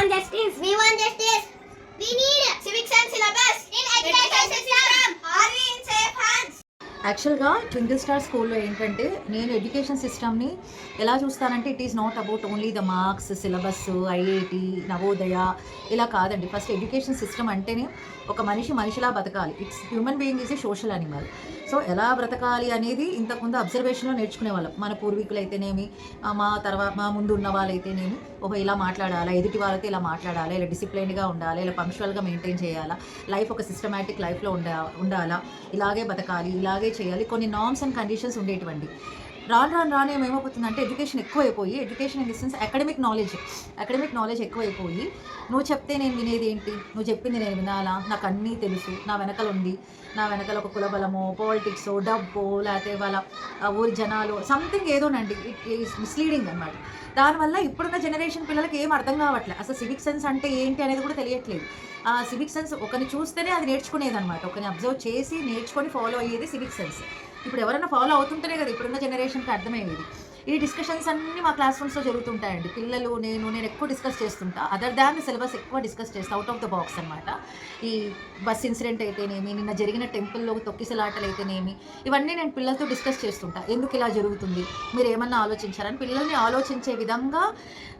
want justice. We want justice. We need civics and syllabus in education యాక్చువల్గా twinkle star స్కూల్లో ఏంటంటే నేను education సిస్టమ్ని ఎలా చూస్తానంటే it is not about only the marks syllabus IIT Navodaya ఇలా కాదండి. First education system అంటేనే ఒక మనిషి మనిషిలా బతకాలి. It's human being is a social animal so ఎలా బ్రతకాలి అనేది ఇంతకుముందు అబ్జర్వేషన్లో నేర్చుకునే వాళ్ళం మన పూర్వీకులు అయితేనేమి మా తర్వాత మా ముందు ఉన్న వాళ్ళైతేనేమి ఒక ఇలా మాట్లాడాలా ఎదుటి వాళ్ళతో ఇలా మాట్లాడాలా ఇలా డిసిప్లైన్గా ఉండాలి ఇలా పంక్చువల్గా మెయింటైన్ చేయాలా లైఫ్ ఒక సిస్టమేటిక్ లైఫ్లో ఉండా ఉండాలా ఇలాగే బతకాలి ఇలాగే చేయాలి. కొన్ని నార్మ్స్ అండ్ కండిషన్స్ ఉండేటువంటి రాను రాను రాను ఏమైపోతుందంటే ఎడ్యుకేషన్ ఎక్కువైపోయి education in the sense academic knowledge academic knowledge ఎక్కువైపోయి నువ్వు చెప్తే నేను వినేది ఏంటి? నువ్వు చెప్పింది నేను వినాలా? నాకు అన్నీ తెలుసు. నా వెనకల ఉంది. నా వెనకల ఒక కులబలమో పాలిటిక్స్ డబ్బో లేకపోతే వాళ్ళ ఊరి జనాలు సంథింగ్ ఏదోనండి ఇట్ ఈస్ మిస్లీడింగ్ అనమాట దానివల్ల ఇప్పుడున్న జనరేషన్ పిల్లలకి ఏం అర్థం కావట్లేదు అసలు సివిక్ సెన్స్ అంటే ఏంటి అనేది కూడా తెలియట్లేదు. ఆ సివిక్ సెన్స్ ఒకరిని చూస్తేనే అది నేర్చుకునేది అనమాట ఒకరిని అబ్జర్వ్ చేసి నేర్చుకొని ఫాలో అయ్యేది సివిక్ సెన్స్ ఇప్పుడు ఎవరైనా ఫాలో అవుతుంటేనే కదా ఇప్పుడున్న జనరేషన్కి అర్థమయ్యేది. ఈ డిస్కషన్స్ అన్నీ మా క్లాస్ రూమ్స్లో జరుగుతుంటాయండి. పిల్లలు నేను నేను ఎక్కువ డిస్కస్ చేస్తుంటా. అదర్ దాన్ సిలబస్ ఎక్కువ డిస్కస్ చేస్తా అవుట్ ఆఫ్ ద బాక్స్ అనమాట ఈ బస్ ఇన్సిడెంట్ అయితేనేమి నిన్న జరిగిన టెంపుల్లో తొక్కిసలాటలు అయితేనేమి ఇవన్నీ నేను పిల్లలతో డిస్కస్ చేస్తుంటా. ఎందుకు ఇలా జరుగుతుంది? మీరు ఏమన్నా ఆలోచించారని పిల్లల్ని ఆలోచించే విధంగా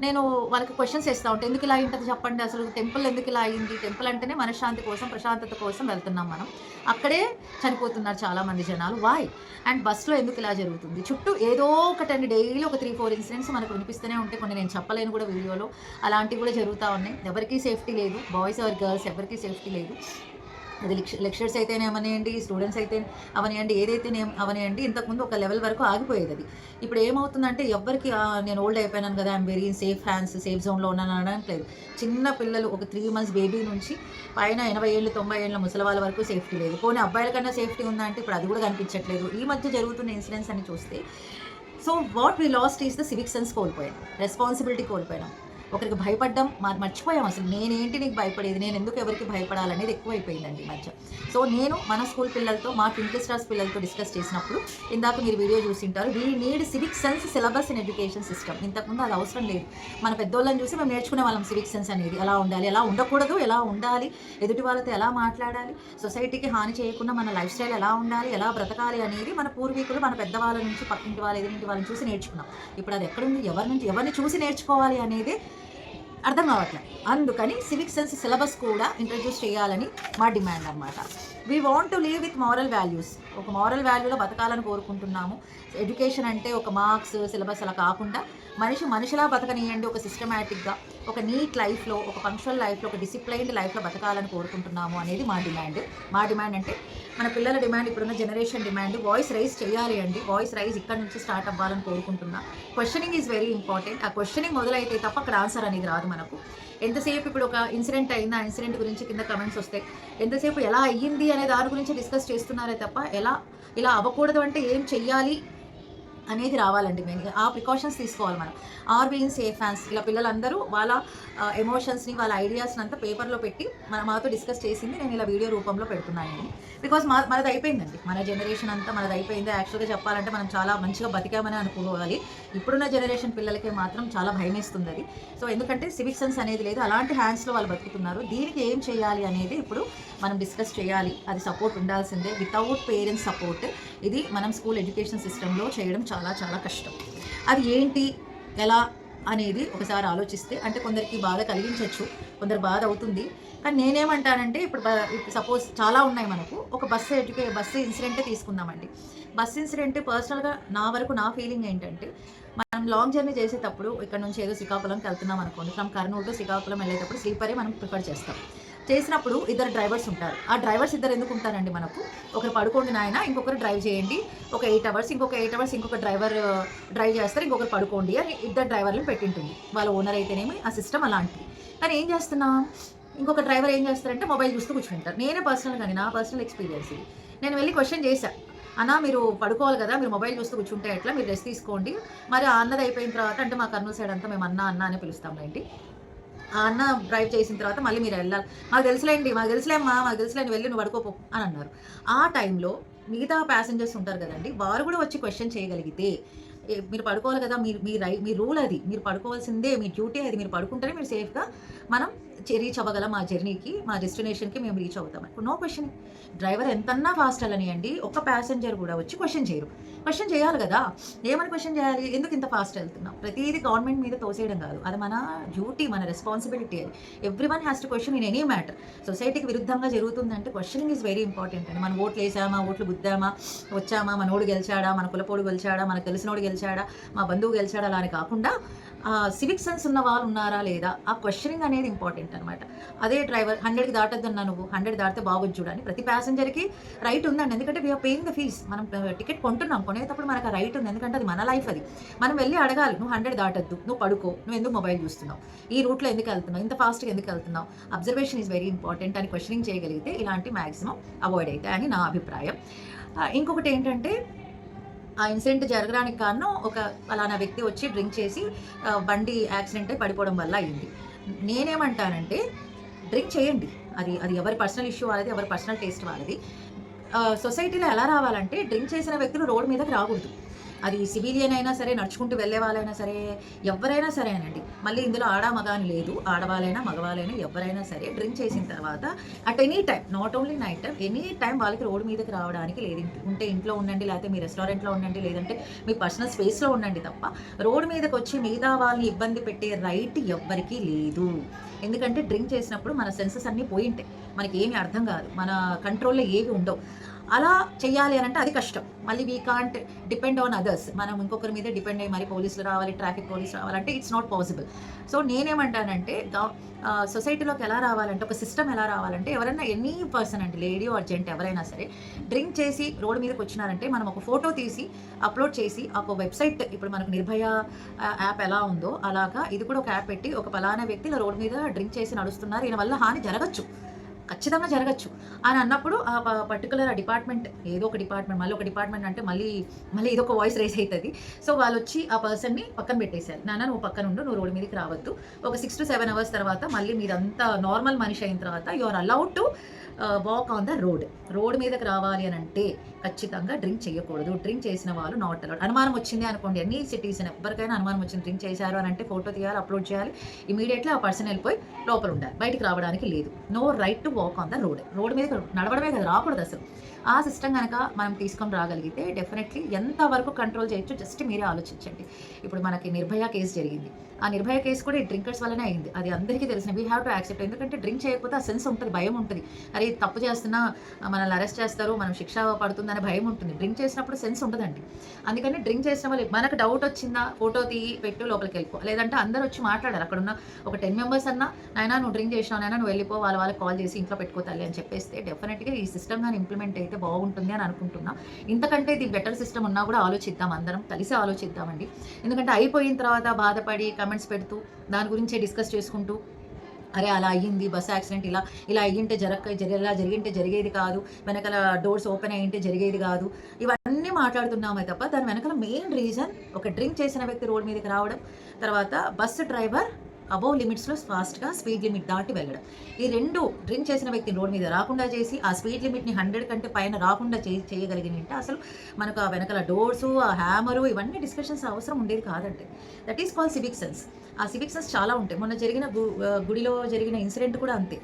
నేను వాళ్ళకి క్వశ్చన్స్ వేస్తూ ఉంటాను ఎందుకు ఇలా అయింటుంది చెప్పండి? అసలు టెంపుల్ ఎందుకు ఇలా అయింది? టెంపుల్ అంటేనే మనశ్శాంతి కోసం ప్రశాంతత కోసం వెళ్తున్నాం మనం. అక్కడే చనిపోతున్నారు చాలామంది జనాలు. వాయ్ అండ్ బస్సులో ఎందుకు ఇలా జరుగుతుంది? చుట్టూ ఏదో ఒకటండి డైలీ ఒక త్రీ ఫోర్ ఇన్సిడెంట్స్ మనకు వినిపిస్తూనే ఉంటాయి. కొన్ని నేను చెప్పలేను కూడా వీడియోలో. అలాంటివి కూడా జరుగుతూ ఉన్నాయి. ఎవరికీ సేఫ్టీ లేదు. బాయ్స్ ఆర్ గర్ల్స్ ఎవరికీ సేఫ్టీ లేదు. అది లెక్చరర్స్ అయితేనే అవనివ్వండి స్టూడెంట్స్ అయితే అవనివ్వండి ఏదైతేనే అవనివ్వండి ఇంతకుముందు ఒక లెవెల్ వరకు ఆగిపోయేది అది. ఇప్పుడు ఏమవుతుందంటే ఎవరికి నేను ఓల్డ్ అయిపోయాను కదా I'm very safe hands safe జోన్లో ఉన్నాను అనట్లేదు. చిన్న పిల్లలు ఒక త్రీ మంత్స్ బేబీ నుంచి పైన ఎనభై ఏళ్ళు తొంభై ఏళ్ళ ముసలి వాళ్ళ వరకు సేఫ్టీ లేదు. పోనీ అబ్బాయిల కన్నా సేఫ్టీ ఉందంటే ఇప్పుడు అది కూడా కనిపించట్లేదు. ఈ మధ్య జరుగుతున్న ఇన్సిడెంట్స్ అని చూస్తే so what we lost is the civic sense కోల్పోయాం. రెస్పాన్సిబిలిటీ కోల్పోయినాం ఒకరికి భయపడ్డం మరి మర్చిపోయాం అసలు. నేనేంటి నీకు భయపడేది? నేను ఎందుకు ఎవరికి భయపడాలనేది ఎక్కువైపోయిందండి మధ్య. సో నేను మన స్కూల్ పిల్లలతో మా ట్వింకిల్ స్టార్స్ పిల్లలతో డిస్కస్ చేసినప్పుడు ఇందాక మీరు video చూసింటారు we need civic sense syllabus in education system ఇంతకుముందు అది అవసరం లేదు. మన పెద్దోళ్ళని చూసి మేము నేర్చుకునే వాళ్ళం సివిక్ సెన్స్ అనేది. ఎలా ఉండాలి? ఎలా ఉండకూడదు? ఎలా ఉండాలి? ఎదుటి వాళ్ళతో ఎలా మాట్లాడాలి? సొసైటీకి హాని చేయకుండా మన లైఫ్ స్టైల్ ఎలా ఉండాలి? ఎలా బ్రతకాలి అనేది మన పూర్వీకులు మన పెద్దవాళ్ళ నుంచి పక్కింటి వాళ్ళ ఎదురింటి వాళ్ళని చూసి నేర్చుకున్నాం. ఇప్పుడు అది ఎక్కడుంది? ఎవరి నుంచి ఎవరిని చూసి నేర్చుకోవాలి అనేది అర్థం కావట్లేదు అందుకని సివిక్ సెన్స్ సిలబస్ కూడా ఇంట్రడ్యూస్ చేయాలని మా డిమాండ్ అనమాట we want to live with moral values ఒక మారల్ వాల్యూలో బతకాలని కోరుకుంటున్నాము. ఎడ్యుకేషన్ అంటే ఒక మార్క్స్ సిలబస్ అలా కాకుండా మనిషి మనిషిలా బతకనియండి ఒక సిస్టమేటిక్గా ఒక నీట్ లైఫ్లో ఒక ఫంక్షనల్ లైఫ్లో ఒక డిసిప్లైన్డ్ లైఫ్లో బతకాలని కోరుకుంటున్నాము అనేది మా డిమాండ్ మా డిమాండ్ అంటే మన పిల్లల డిమాండ్ ఇప్పుడున్న జనరేషన్ డిమాండ్ వాయిస్ రైజ్ చేయాలి అండి. వాయిస్ రైజ్ ఇక్కడ నుంచి స్టార్ట్ అవ్వాలని కోరుకుంటున్నా. క్వశ్చనింగ్ ఈజ్ వెరీ ఇంపార్టెంట్ ఆ క్వశ్చనింగ్ మొదలైతే తప్ప అక్కడ ఆన్సర్ అనేది రాదు మనకు. ఎంతసేపు ఇప్పుడు ఒక ఇన్సిడెంట్ అయింది ఆ ఇన్సిడెంట్ గురించి కింద కమెంట్స్ వస్తాయి ఎంతసేపు ఎలా అయ్యింది అని దాని గురించి డిస్కస్ చేస్తున్నారే తప్ప ఎలా ఇలా అవ్వకూడదు అంటే ఏం చెయ్యాలి? అనేది రావాలండి మెయిన్గా ఆ ప్రికాషన్స్ తీసుకోవాలి మనం. ఆర్ బీయింగ్ సేఫ్ హ్యాండ్స్ ఇలా పిల్లలందరూ వాళ్ళ ఎమోషన్స్ని వాళ్ళ ఐడియాస్ని అంతా పేపర్లో పెట్టి మన మాతో డిస్కస్ చేసింది నేను ఇలా వీడియో రూపంలో పెడుతున్నాను బికాస్ మా మనది అయిపోయిందండి. మన జనరేషన్ అంతా మనది అయిపోయింది. యాక్చువల్గా చెప్పాలంటే మనం చాలా మంచిగా బతికామని అనుకోవాలి. ఇప్పుడున్న జనరేషన్ పిల్లలకి మాత్రం చాలా భయమేస్తుంది అది సో ఎందుకంటే సివిక్ సెన్స్ అనేది లేదు. అలాంటి హ్యాండ్స్లో వాళ్ళు బతుకుతున్నారు. దీనికి ఏం చేయాలి అనేది ఇప్పుడు మనం డిస్కస్ చేయాలి. అది సపోర్ట్ ఉండాల్సిందే. వితౌట్ పేరెంట్స్ సపోర్ట్ ఇది మనం స్కూల్ ఎడ్యుకేషన్ సిస్టంలో చేయడం చాలా చాలా కష్టం. అది ఏంటి? ఎలా? అనేది ఒకసారి ఆలోచిస్తే అంటే కొందరికి బాధ కలిగించవచ్చు కొందరు బాధ అవుతుంది. కానీ నేనేమంటానంటే ఇప్పుడు సపోజ్ చాలా ఉన్నాయి మనకు. ఒక బస్సు ఎడ్యుకే బస్సు ఇన్సిడెంటే తీసుకుందామండి. బస్సు ఇన్సిడెంట్ పర్సనల్గా నా వరకు నా ఫీలింగ్ ఏంటంటే మనం లాంగ్ జర్నీ చేసేటప్పుడు ఇక్కడ నుంచి ఏదో శ్రీకాకుళంకి వెళ్తున్నాం అనుకోండి. ఫ్రమ్ కర్నూలు శ్రీకాకుళం వెళ్ళేటప్పుడు స్లీపరే మనం ప్రిఫర్ చేస్తాం. చేసినప్పుడు ఇద్దరు డ్రైవర్స్ ఉంటారు. ఆ డ్రైవర్స్ ఇద్దరు ఎందుకు ఉంటారండి మనకు? ఒకరు పడుకోండి నాయన ఇంకొకరు డ్రైవ్ చేయండి. ఒక ఎయిట్ అవర్స్ ఇంకొక ఎయిట్ అవర్స్ ఇంకొక డ్రైవర్ డ్రైవ్ చేస్తారు ఇంకొకరు పడుకోండి అని ఇద్దరు డ్రైవర్లు పెట్టింటుంది. వాళ్ళ ఓనర్ అయితేనేమి ఆ సిస్టమ్ అలాంటిది. కానీ ఏం చేస్తున్నాం? ఇంకొక డ్రైవర్ ఏం చేస్తారంటే మొబైల్ చూస్తూ కూర్చుంటారు. నేనే పర్సనల్ కానీ నా పర్సనల్ ఎక్స్పీరియన్స్ ఇది. నేను వెళ్ళి క్వశ్చన్ చేశా. అన్న మీరు పడుకోవాలి కదా మీరు మొబైల్ చూస్తూ కూర్చుంటే ఎట్లా? మీరు రెస్ట్ తీసుకోండి. మరి ఆ అన్నది అయిపోయిన తర్వాత అంటే మా కర్నూలు సైడ్ అంతా మేము అన్న అన్న అని పిలుస్తాం ఏంటి అన్న డ్రైవ్ చేసిన తర్వాత మళ్ళీ మీరు వెళ్ళాలి. మాకు తెలుసులేండి మాకు తెలుసులేమ్మా మాకు తెలుసులేండి వెళ్ళి నువ్వు పడుకోపో అని అన్నారు. ఆ టైంలో మిగతా ప్యాసింజర్స్ ఉంటారు కదండి వారు కూడా వచ్చి క్వశ్చన్ చేయగలిగితే మీరు పడుకోవాలి కదా మీరు మీ రై మీ రూల్ అది మీరు పడుకోవాల్సిందే మీ డ్యూటీ అది మీరు పడుకుంటేనే మీరు సేఫ్గా మనం రీచ్ అవ్వగలం మా జర్నీకి మా డెస్టినేషన్కి మేము రీచ్ అవుతాం. No question. డ్రైవర్ ఎంతన్నా ఫాస్ట్ వెళ్ళనియండి ఒక్క ప్యాసింజర్ కూడా వచ్చి క్వశ్చన్ చేయరు. క్వశ్చన్ చేయాలి కదా. ఏమని క్వశ్చన్ చేయాలి? ఎందుకు ఇంత ఫాస్ట్ వెళ్తున్నాం? ప్రతిదీ గవర్నమెంట్ మీద తోసేయడం కాదు. అది మన డ్యూటీ మన రెస్పాన్సిబిలిటీ అది. Everyone has to question in any matter. సొసైటీకి విరుద్ధంగా జరుగుతుందంటే క్వశ్చనింగ్ ఈజ్ వెరీ ఇంపార్టెంట్ అండి. మనం ఓట్లు వేసామా ఓట్లు గుద్దామా వచ్చామా మనోడు గెలిచాడా మన కులపోడు గెలిచాడా మనకు తెలిసినోడు గెలిచాడా మా బంధువు గెలిచాడా అలా అని కాకుండా సివిక్ సెన్స్ ఉన్న వాళ్ళు ఉన్నారా లేదా? ఆ క్వశ్చనింగ్ అనేది ఇంపార్టెంట్ అనమాట అదే డ్రైవర్ హండ్రెడ్కి దాటొద్దన్నా నువ్వు హండ్రెడ్ దాటితే బాగొచ్చు చూడని ప్రతి ప్యాసింజర్కి రైట్ ఉందండి. ఎందుకంటే వీఆర్ పేయింగ్ ద ఫీజ్ మనం టికెట్ కొంటున్నాం. కొనేటప్పుడు మనకు ఆ రైట్ ఉంది. ఎందుకంటే అది మన లైఫ్ అది. మనం వెళ్ళి అడగాలి నువ్వు హండ్రెడ్ దాటద్దు. నువ్వు పడుకో. నువ్వు ఎందుకు మొబైల్ చూస్తున్నావు? ఈ రూట్లో ఎందుకు వెళ్తున్నావు? ఇంత ఫాస్ట్గా ఎందుకు వెళ్తున్నావు? అబ్జర్వేషన్ ఈజ్ వెరీ ఇంపార్టెంట్ అని క్వశ్చనింగ్ చేయగలిగితే ఇలాంటి మ్యాక్సిమం అవాయిడ్ అవుతాయి అని నా అభిప్రాయం. ఇంకొకటి ఏంటంటే ఆ ఇన్సిడెంట్ జరగడానికి కారణం ఒక అలానా వ్యక్తి వచ్చి డ్రింక్ చేసి బండి యాక్సిడెంట్ అయి పడిపోవడం వల్ల అయింది. నేనేమంటానంటే డ్రింక్ చేయండి. అది అది ఎవరి పర్సనల్ ఇష్యూ వాళ్ళది ఎవరి పర్సనల్ టేస్ట్ వాళ్ళది. సొసైటీలో ఎలా రావాలంటే డ్రింక్ చేసిన వ్యక్తులు రోడ్ మీదకి రాకూడదు. అది సివిలియన్ అయినా సరే నడుచుకుంటూ వెళ్ళే వాళ్ళైనా సరే ఎవరైనా సరేనండి మళ్ళీ ఇందులో ఆడ మగ అని లేదు ఆడవాళ్ళైనా మగవాళ్ళైనా ఎవరైనా సరే డ్రింక్ చేసిన తర్వాత at any time not only night time any time వాళ్ళకి రోడ్డు మీదకి రావడానికి లేదు. ఉంటే ఇంట్లో ఉండండి లేకపోతే మీ రెస్టారెంట్లో ఉండండి లేదంటే మీ పర్సనల్ స్పేస్లో ఉండండి తప్ప రోడ్డు మీదకి వచ్చి మిగతా వాళ్ళని ఇబ్బంది పెట్టే రైట్ ఎవ్వరికీ లేదు. ఎందుకంటే డ్రింక్ చేసినప్పుడు మన సెన్సెస్ అన్నీ పోయి ఉంటాయి. మనకి ఏమీ అర్థం కాదు. మన కంట్రోల్లో ఏవి ఉండవు. అలా చేయాలి అని అంటే అది కష్టం. మళ్ళీ we can't depend on others మనం ఇంకొకరి మీద డిపెండ్ అయ్యి మరి పోలీసులు రావాలి ట్రాఫిక్ పోలీస్ రావాలంటే ఇట్స్ నాట్ పాసిబుల్ సో నేనేమంటానంటే సొసైటీలోకి ఎలా రావాలంటే ఒక సిస్టమ్ ఎలా రావాలంటే ఎవరైనా ఎనీ పర్సన్ అంటే లేడీ ఆర్ జెంట్ ఎవరైనా సరే డ్రింక్ చేసి రోడ్డు మీదకి వచ్చినారంటే మనం ఒక ఫోటో తీసి అప్లోడ్ చేసి ఒక వెబ్సైట్ ఇప్పుడు మనకు నిర్భయ యాప్ ఎలా ఉందో అలాగా ఇది కూడా ఒక యాప్ పెట్టి ఒక పలానా వ్యక్తి ఇలా రోడ్డు మీద డ్రింక్ చేసి నడుస్తున్నారు ఈయన వల్ల హాని జరగచ్చు. ఖచ్చితంగా జరగచ్చు. అని అన్నప్పుడు ఆ పర్టికులర్ డిపార్ట్మెంట్ ఏదో ఒక డిపార్ట్మెంట్ మళ్ళీ ఒక డిపార్ట్మెంట్ అంటే మళ్ళీ మళ్ళీ ఇదొక ఒక వాయిస్ రేస్ అవుతుంది సో వాళ్ళు వచ్చి ఆ పర్సన్ని పక్కన పెట్టేశారు. నాన్న నువ్వు పక్కన ఉండు నువ్వు రోడ్డు మీదకి రావద్దు. ఒక సిక్స్ టు సెవెన్ అవర్స్ తర్వాత మళ్ళీ మీరంతా నార్మల్ మనిషి అయిన తర్వాత you are allowed to walk on the road road మీదకి రావాలి అని అంటే ఖచ్చితంగా డ్రింక్ చేయకూడదు డ్రింక్ చేసిన వాళ్ళు నాట్ అలౌడ్ అనుమానం వచ్చింది అనుకోండి. అన్ని సిటీస్ ఎవరికైనా అనుమానం వచ్చింది డ్రింక్ చేశారు అని అంటే ఫోటో తీయాలి అప్లోడ్ చేయాలి. ఇమీడియట్లీ ఆ పర్సన్ వెళ్ళిపోయి లోపల ఉండాలి. బయటికి రావడానికి లేదు. No right to walk on the road road మీద నడవడమే కదా రాకూడదు అసలు. ఆ సిస్టమ్ కనుక మనం తీసుకొని రాగలిగితే డెఫినెట్లీ ఎంతవరకు కంట్రోల్ చేయొచ్చు జస్ట్ మీరే ఆలోచించండి. ఇప్పుడు మనకి నిర్భయ కేసు జరిగింది. ఆ నిర్భయ కేసు కూడా ఈ డ్రింకర్స్ వల్లనే అయింది. అది అందరికీ తెలిసిన వీ హ్యావ్ టు యాక్సెప్ట్ ఎందుకంటే డ్రింక్ చేయకపోతే ఆ సెన్స్ ఉంటుంది భయం ఉంటుంది. అరే తప్పు చేస్తున్నా మనల్ని అరెస్ట్ చేస్తారు మనం శిక్ష పడుతుంది పడుతుందనే భయం ఉంటుంది. డ్రింక్ చేసినప్పుడు సెన్స్ ఉండదండి. అందుకని డ్రింక్ చేసిన వాళ్ళు మనకు డౌట్ వచ్చిందా ఫోటో తీయి పెట్టు లోపలికి వెళ్ళిపో. లేదంటే అందరూ వచ్చి మాట్లాడారు. అక్కడ ఉన్న ఒక టెన్ మెంబర్స్ అన్నా నాయన నువ్వు డ్రింక్ చేసినావు నాయన నువ్వు వెళ్ళిపో వాళ్ళ వాళ్ళకి కాల్ చేసి ఇంట్లో పెట్టుకోతాలి అని చెప్పేస్తే డెఫినెట్గా ఈ సిస్టమ్ కానీ ఇంప్లిమెంట్ అయితే బాగుంటుంది అని అనుకుంటున్నా. ఇంతకంటే ఇది బెటర్ సిస్టమ్ ఉన్నా కూడా ఆలోచిద్దాం అందరం కలిసి ఆలోచిద్దామండి. ఎందుకంటే అయిపోయిన తర్వాత బాధపడి కమెంట్స్ పెడుతూ దాని గురించే డిస్కస్ చేసుకుంటూ అరే అలా అయ్యింది బస్ యాక్సిడెంట్ ఇలా ఇలా అయ్యింటే జరగ జరిగేలా ఇలా జరిగింటే జరిగేది కాదు వెనకాల డోర్స్ ఓపెన్ అయ్యింటే జరిగేది కాదు. ఇవన్నీ మాట్లాడుతున్నామే తప్ప దాని వెనకాల మెయిన్ రీజన్ ఒక డ్రింక్ చేసిన వ్యక్తి రోడ్ మీదకి రావడం తర్వాత బస్సు డ్రైవర్ అబౌవ్ లిమిట్స్లో ఫాస్ట్గా స్పీడ్ లిమిట్ దాటి వెళ్ళడం. ఈ రెండు డ్రింక్ చేసిన వ్యక్తిని రోడ్ మీద రాకుండా చేసి ఆ స్పీడ్ లిమిట్ని హండ్రెడ్ కంటే పైన రాకుండా చే చేయగలిగినంటే అసలు మనకు ఆ వెనకాల డోర్సు ఆ హ్యామరు ఇవన్నీ డిస్కషన్స్ అవసరం ఉండేది కాదండి. That is call civic sense ఆ సివిక్ సెన్స్ చాలా ఉంటాయి. మొన్న జరిగిన గు- గుడిలో జరిగిన ఇన్సిడెంట్ కూడా అంతే.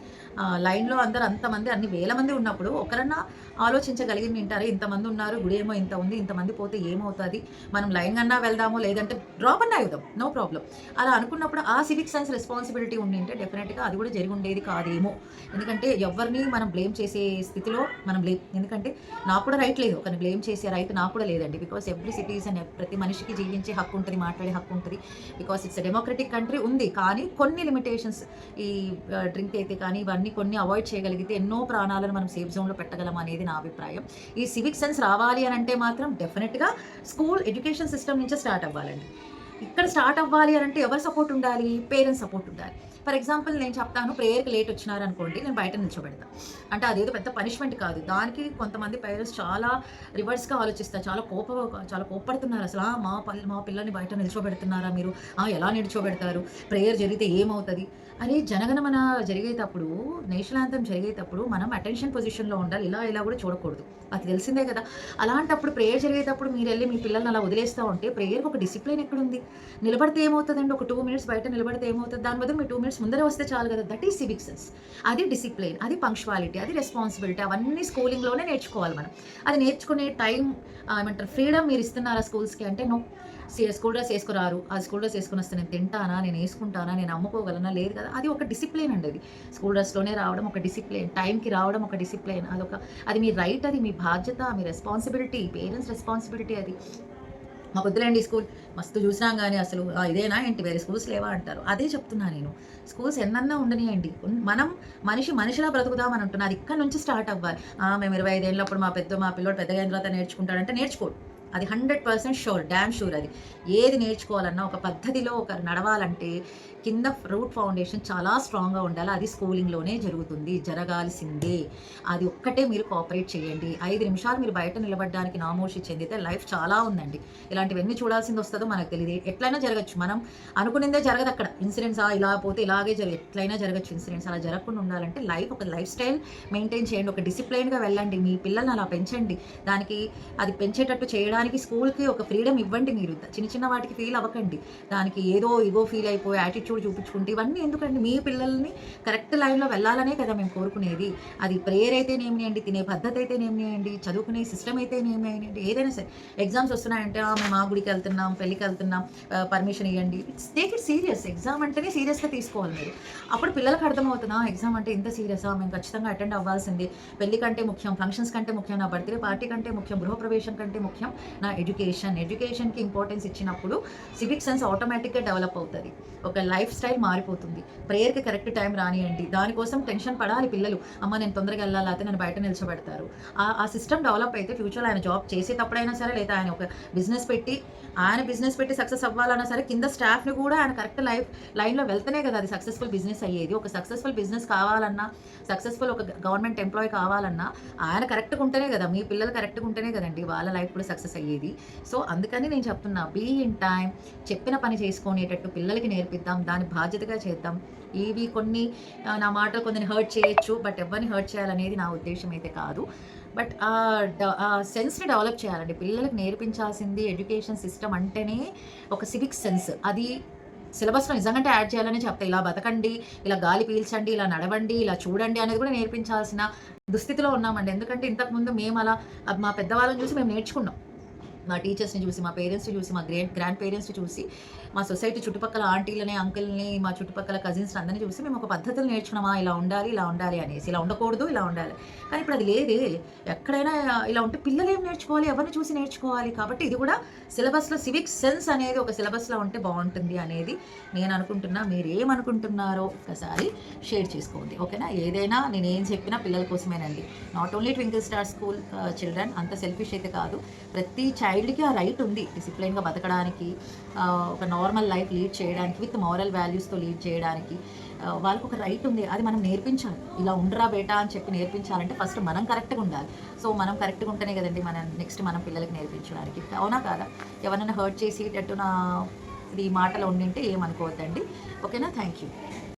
లైన్లో అందరు అంతమంది అన్ని వేల మంది ఉన్నప్పుడు ఒకరన్నా ఆలోచించగలిగి వింటారు ఇంతమంది ఉన్నారు గుడి ఏమో ఇంత ఉంది ఇంతమంది పోతే ఏమవుతుంది మనం లైన్ అన్నా వెళ్దాము లేదంటే డ్రాప్ అన్నా అవుదాం నో ప్రాబ్లం. అలా అనుకున్నప్పుడు ఆ సివిక్ సైన్స్ రెస్పాన్సిబిలిటీ ఉండి ఉంటే డెఫినెట్గా అది కూడా జరిగి ఉండేది కాదేమో. ఎందుకంటే ఎవరిని మనం బ్లేమ్ చేసే స్థితిలో మనం బ్లేమ్ ఎందుకంటే నాకు కూడా రైట్ లేదు కానీ బ్లేమ్ చేసే రైట్ నాకు కూడా లేదండి. బికాస్ ఎవ్రీ సిటీస్ ప్రతి మనిషికి జీవించే హక్కు ఉంటుంది మాట్లాడే హక్కు ఉంటుంది. బికాస్ ఇట్స్ డెమోక్రటిక్ కంట్రీ ఉంది కానీ కొన్ని లిమిటేషన్స్ ఈ డ్రింక్ అయితే కానీ ఇవన్నీ కొన్ని అవాయిడ్ చేయగలిగితే ఎన్నో ప్రాణాలను మనం సేఫ్ జోన్లో పెట్టగలం అనేది నా అభిప్రాయం. ఈ సివిక్ సెన్స్ రావాలి అని అంటే మాత్రం డెఫినెట్గా స్కూల్ ఎడ్యుకేషన్ సిస్టమ్ నుంచే స్టార్ట్ అవ్వాలండి. ఇక్కడ స్టార్ట్ అవ్వాలి అని అంటే ఎవరు సపోర్ట్ ఉండాలి? పేరెంట్స్ సపోర్ట్ ఉండాలి. ఫర్ ఎగ్జాంపుల్ నేను చెప్తాను ప్రేయర్కి లేట్ వచ్చినారు అనుకోండి నేను బయట నిల్చోబెడతా. అంటే అదేదో పెద్ద పనిష్మెంట్ కాదు. దానికి కొంతమంది పేరెంట్స్ చాలా రివర్స్గా ఆలోచిస్తారు. చాలా కోప చాలా కోపడుతున్నారు అసలు "ఆ, మా పల్ మా పిల్లల్ని బయట నిల్చోబెడుతున్నారా మీరు? "ఆ, ఎలా నిల్చోబెడతారు? ప్రేయర్ జరిగితే ఏమవుతుంది? అరే జనగణమన జరిగేటప్పుడు నేషనల్ యాంతం జరిగేటప్పుడు మనం అటెన్షన్ పొజిషన్లో ఉండాలి. ఇలా ఇలా కూడా చూడకూడదు. అది తెలిసిందే కదా. అలాంటప్పుడు ప్రేయర్ జరిగేటప్పుడు మీరు వెళ్ళి మీ పిల్లల్ని అలా వదిలేస్తూ ఉంటే ప్రేయర్కి ఒక డిసిప్లిన్ ఎక్కడుంది? నిలబడితే ఏమవుతుందండి? ఒక టూ మినిట్స్ బయట నిలబడితే ఏమవుతుంది? దాని బదులు మీ టూ మినిట్స్ సెన్స్ ముందర వస్తే చాలు కదా. దట్ ఈస్ సివిక్ సెన్స్ అది డిసిప్లిన్ అది పంక్చువాలిటీ అది రెస్పాన్సిబిలిటీ అవన్నీ స్కూలింగ్లోనే నేర్చుకోవాలి మనం. అది నేర్చుకునే టైం ఏమంటారు ఫ్రీడమ్ మీరు ఇస్తున్నారా స్కూల్స్కి అంటే నో స్కూల్ డ్రెస్ వేసుకురారు. ఆ స్కూల్ డ్రెస్ వేసుకుని వస్తే నేను తింటానా నేను వేసుకుంటానా నేను అమ్ముకోగలనా లేదు కదా. అది ఒక డిసిప్లిన్ అండి అది. స్కూల్ డ్రెస్లోనే రావడం ఒక డిసిప్లిన్ టైంకి రావడం ఒక డిసిప్లిన్ అదొక అది మీ రైట్ అది మీ బాధ్యత మీ రెస్పాన్సిబిలిటీ పేరెంట్స్ రెస్పాన్సిబిలిటీ అది. మాకు వద్దులేండి స్కూల్. మస్తు చూసినాం కానీ అసలు ఇదేనా ఏంటి? వేరే స్కూల్స్ లేవా? అంటారు. అదే చెప్తున్నా నేను. స్కూల్స్ ఎన్నన్నా ఉండనియండి. మనం మనిషి మనిషిలా బ్రతుకుదామని అంటున్నా. అది ఇక్కడ నుంచి స్టార్ట్ అవ్వాలి. "ఆ, మేము ఇరవై ఐదేళ్ళప్పుడు మా పెద్ద మా పిల్లోడు పెద్దగా అయిన తర్వాత నేర్చుకుంటాడంటే నేర్చుకోడు. అది hundred percent sure damn sure అది. ఏది నేర్చుకోవాలన్నా ఒక పద్ధతిలో ఒక నడవాలంటే కింద రూట్ ఫౌండేషన్ చాలా స్ట్రాంగ్గా ఉండాలి. అది స్కూలింగ్లోనే జరుగుతుంది. జరగాల్సిందే. అది ఒక్కటే మీరు కోఆపరేట్ చేయండి. ఐదు నిమిషాలు మీరు బయట నిలబడడానికి నామోషి చెందితే లైఫ్ చాలా ఉందండి. ఇలాంటివన్నీ చూడాల్సింది వస్తుందో మనకు తెలియదు ఎట్లయినా జరగచ్చు. మనం అనుకునిందే జరగదు అక్కడ. ఇన్సిడెంట్స్ ఇలా పోతే ఇలాగే జరగ ఎట్లయినా జరగచ్చు. ఇన్సిడెంట్స్ అలా జరగకుండా ఉండాలంటే లైఫ్ ఒక లైఫ్ స్టైల్ మెయింటైన్ చేయండి. ఒక డిసిప్లైన్గా వెళ్ళండి. మీ పిల్లల్ని అలా పెంచండి. దానికి అది పెంచేటట్టు చేయడానికి స్కూల్కి ఒక ఫ్రీడమ్ ఇవ్వండి మీరు. చిన్న చిన్న వాటికి ఫీల్ అవ్వకండి. దానికి ఏదో ఇగో ఫీల్ అయిపోయి యాటిట్యూడ్ చూపించుకుంటే ఇవన్నీ ఎందుకండి? మీ పిల్లల్ని కరెక్ట్ లైన్లో వెళ్ళాలనే కదా మేము కోరుకునేది. అది ప్రేయర్ అయితేనేమియండి తినే పద్ధతి అయితేనేమియండి చదువుకునే సిస్టమ్ అయితేనేమియండి ఏదైనా సరే. ఎగ్జామ్స్ వస్తున్నాయంటే మేము ఆ గుడికి వెళ్తున్నాం పెళ్ళికి వెళ్తున్నాం పర్మిషన్ ఇవ్వండి it's take it serious exam అంటేనే సీరియస్గా తీసుకోవాలి మీరు. అప్పుడు పిల్లలకు అర్థమవుతుందా ఎగ్జామ్ అంటే ఇంత సీరియసా మేము ఖచ్చితంగా అటెండ్ అవ్వాల్సిందే. పెళ్ళి కంటే ముఖ్యం ఫంక్షన్స్ కంటే ముఖ్యం నా బర్త్డే పార్టీ కంటే ముఖ్యం గృహప్రవేశం కంటే ముఖ్యం నా ఎడ్యుకేషన్. ఎడ్యుకేషన్కి ఇంపార్టెన్స్ ఇచ్చినప్పుడు సివిక్ సెన్స్ ఆటోమేటిక్గా డెవలప్ అవుతుంది. ఒక లైఫ్ స్టైల్ మారిపోతుంది. ప్రేయర్కి కరెక్ట్ టైం రానియండి. దానికోసం టెన్షన్ పడాలి పిల్లలు. అమ్మ నేను తొందరగా వెళ్ళాలి అయితే నన్ను బయట నిల్చోబెడతారు. ఆ సిస్టమ్ డెవలప్ అయితే ఫ్యూచర్లో ఆయన జాబ్ చేసేటప్పుడైనా సరే లేదా ఆయన ఒక బిజినెస్ పెట్టి ఆయన బిజినెస్ పెట్టి సక్సెస్ అవ్వాలన్నా సరే కింద స్టాఫ్ని కూడా ఆయన కరెక్ట్ లైఫ్ లైన్లో వెళ్తేనే కదా అది సక్సెస్ఫుల్ బిజినెస్ అయ్యేది. ఒక సక్సెస్ఫుల్ బిజినెస్ కావాలన్నా సక్సెస్ఫుల్ ఒక గవర్నమెంట్ ఎంప్లాయీ కావాలన్నా ఆయన కరెక్ట్గా ఉంటేనే కదా మీ పిల్లలు కరెక్ట్గా ఉంటేనే కదండి వాళ్ళ లైఫ్ కూడా సక్సెస్ అయ్యేది. సో అందుకని నేను చెప్తున్నా బీ ఇన్ టైం చెప్పిన పని చేసుకునేటట్టు పిల్లలకి నేర్పిద్దాం దాని బాధ్యతగా చేద్దాం. ఇవి కొన్ని నా మాటలు కొందరిని హర్ట్ చేయొచ్చు బట్ ఎవరిని హర్ట్ చేయాలనేది నా ఉద్దేశం అయితే కాదు. బట్ ఆ సెన్స్ని డెవలప్ చేయాలండి. పిల్లలకు నేర్పించాల్సింది ఎడ్యుకేషన్ సిస్టమ్ అంటేనే ఒక సివిక్ సెన్స్ అది సిలబస్లో నిజంగా యాడ్ చేయాలని చెప్తా. ఇలా బతకండి ఇలా గాలి పీల్చండి ఇలా నడవండి ఇలా చూడండి అనేది కూడా నేర్పించాల్సిన దుస్థితిలో ఉన్నామండి. ఎందుకంటే ఇంతకుముందు మేము అలా మా పెద్దవాళ్ళని చూసి మేము నేర్చుకున్నాం. మా టీచర్స్ని చూసి మా పేరెంట్స్ని చూసి మా గ్రేట్ గ్రాండ్ పేరెంట్స్ని చూసి మా సొసైటీ చుట్టుపక్కల ఆంటీలని అంకుల్ని మా చుట్టుపక్కల కజిన్స్ అందరినీ చూసి మేము ఒక పద్ధతులు నేర్చుకున్నామా ఇలా ఉండాలి ఇలా ఉండాలి అనేసి. ఇలా ఉండకూడదు ఇలా ఉండాలి. కానీ ఇప్పుడు అది లేదే. ఎక్కడైనా ఇలా ఉంటే పిల్లలు ఏం నేర్చుకోవాలి? ఎవరిని చూసి నేర్చుకోవాలి? కాబట్టి ఇది కూడా సిలబస్లో సివిక్ సెన్స్ అనేది ఒక సిలబస్లో ఉంటే బాగుంటుంది అనేది నేను అనుకుంటున్నా. మీరు ఏమనుకుంటున్నారో ఒకసారి షేర్ చేసుకోండి. ఓకేనా? ఏదైనా నేను ఏం చెప్పినా పిల్లల కోసమేనండి. Not only twinkle star school children అంత సెల్ఫిష్ అయితే కాదు. ప్రతి చైల్డ్కి ఆ రైట్ ఉంది డిసిప్లైన్గా బతకడానికి ఒక నార్మల్ లైఫ్ లీడ్ చేయడానికి విత్ మారల్ వాల్యూస్తో లీడ్ చేయడానికి వాళ్ళకు ఒక రైట్ ఉంది. అది మనం నేర్పించాలి. ఇలా ఉండరా బేటా అని చెప్పి నేర్పించాలంటే ఫస్ట్ మనం కరెక్ట్గా ఉండాలి. సో మనం కరెక్ట్గా ఉంటేనే కదండి మన నెక్స్ట్ మనం పిల్లలకి నేర్పించడానికి. అవునా కాదా? ఎవరైనా హర్ట్ చేసేటట్టు నా ఇది మాటలు ఉండింటే ఏమనుకోవద్దండి. ఓకేనా? Thank you